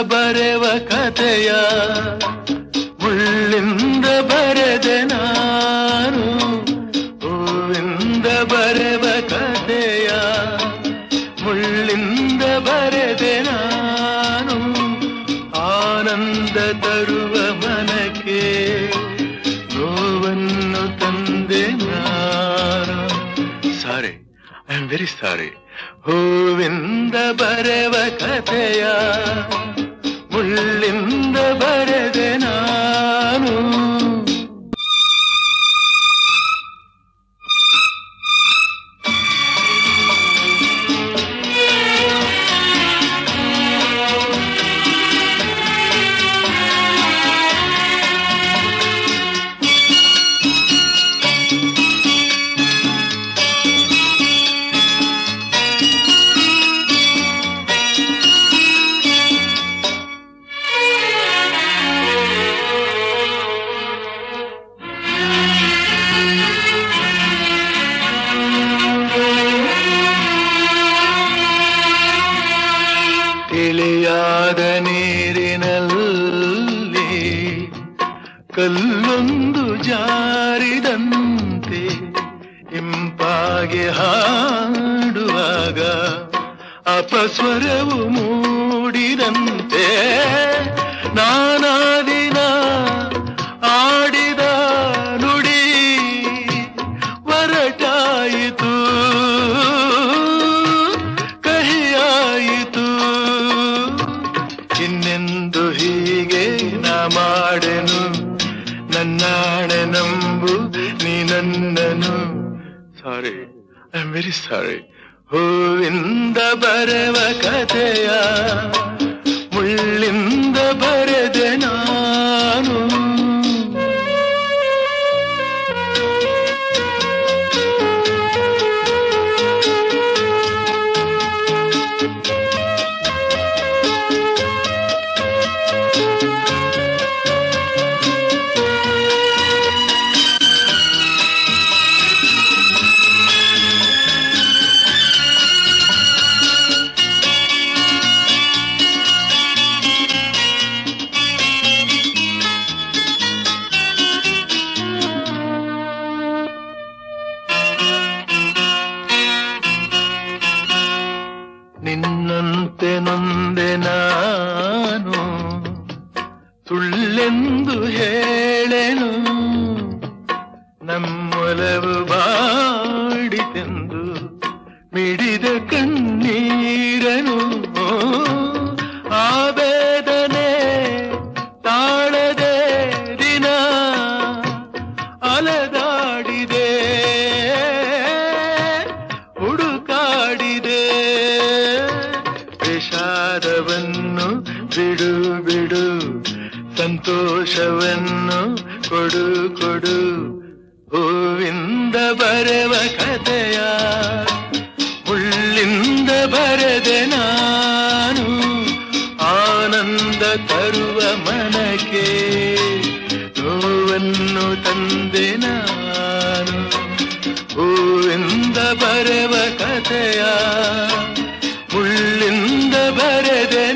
ಬರೆವ ಕಥೆಯ ಮುಳ್ಳಿಂದ ಬರೆದೆ ನಾನು. ಹೂವಿಂದ ಬರೆವ ಕಥೆಯ ಮುಳ್ಳಿಂದ ಬರೆದೆ ನಾನು. ಆನಂದ ತರುವ ಮನಕ್ಕೆ ನೋವನ್ನು ತಂದೆ ನಾನು. Sorry, I am very sorry. ಹೂವಿಂದ ಬರೆವ ಕಥೆಯ ಮುಳ್ಳಿಂದ ಬರೆದೆ ಕಲ್ಲೊಂದು ಜಾರಿದಂತೆ ಇಂಪಾಗೆ ಹಾಡುವಾಗ ಅಪಸ್ವರವು ಮೂಡಿದಂತೆ ನಾನಾದಿನ ಆಡಿದ ನುಡಿ ಹೊರಟಾಯಿತು ಕಹಿಯಾಯಿತು. ಇನ್ನೆಂದು ಹೀಗೆ ನಾ ಮಾಡೆನು? ನನ್ನಾಣೆ ನಂಬು ನೀ ನನ್ನನು sorry I am very sorry ಹೂವಿಂದ ಬರೆವ ಕಥೆಯ ಮುಳ್ಳಿಂದ ಬರೆದೆ ನಿನ್ನಂತೆ ನೊಂದೆ ನಾನು ಸುಳ್ಳೆಂದು ಹೇಳೆನು. ನಮ್ಮೊಲವು ಬಾಡಿತೆಂದು ಮಿಡಿದ ಕಣ್ಣೀರನು ಸಂತೋಷವನ್ನು ಕೊಡು ಕೊಡು. ಹೂವಿಂದ ಬರೆವ ಕಥೆಯ ಹುಳ್ಳಿಂದ ಬರೆದೆ ನಾನು. ಆನಂದ ತರುವ ಮನಕ್ಕೆ ನೋವನ್ನು ತಂದೆ ನಾನು. ಹೂವಿಂದ ಬರೆವ ಕಥೆಯ ಹುಳ್ಳಿಂದ ಬರೆದೆ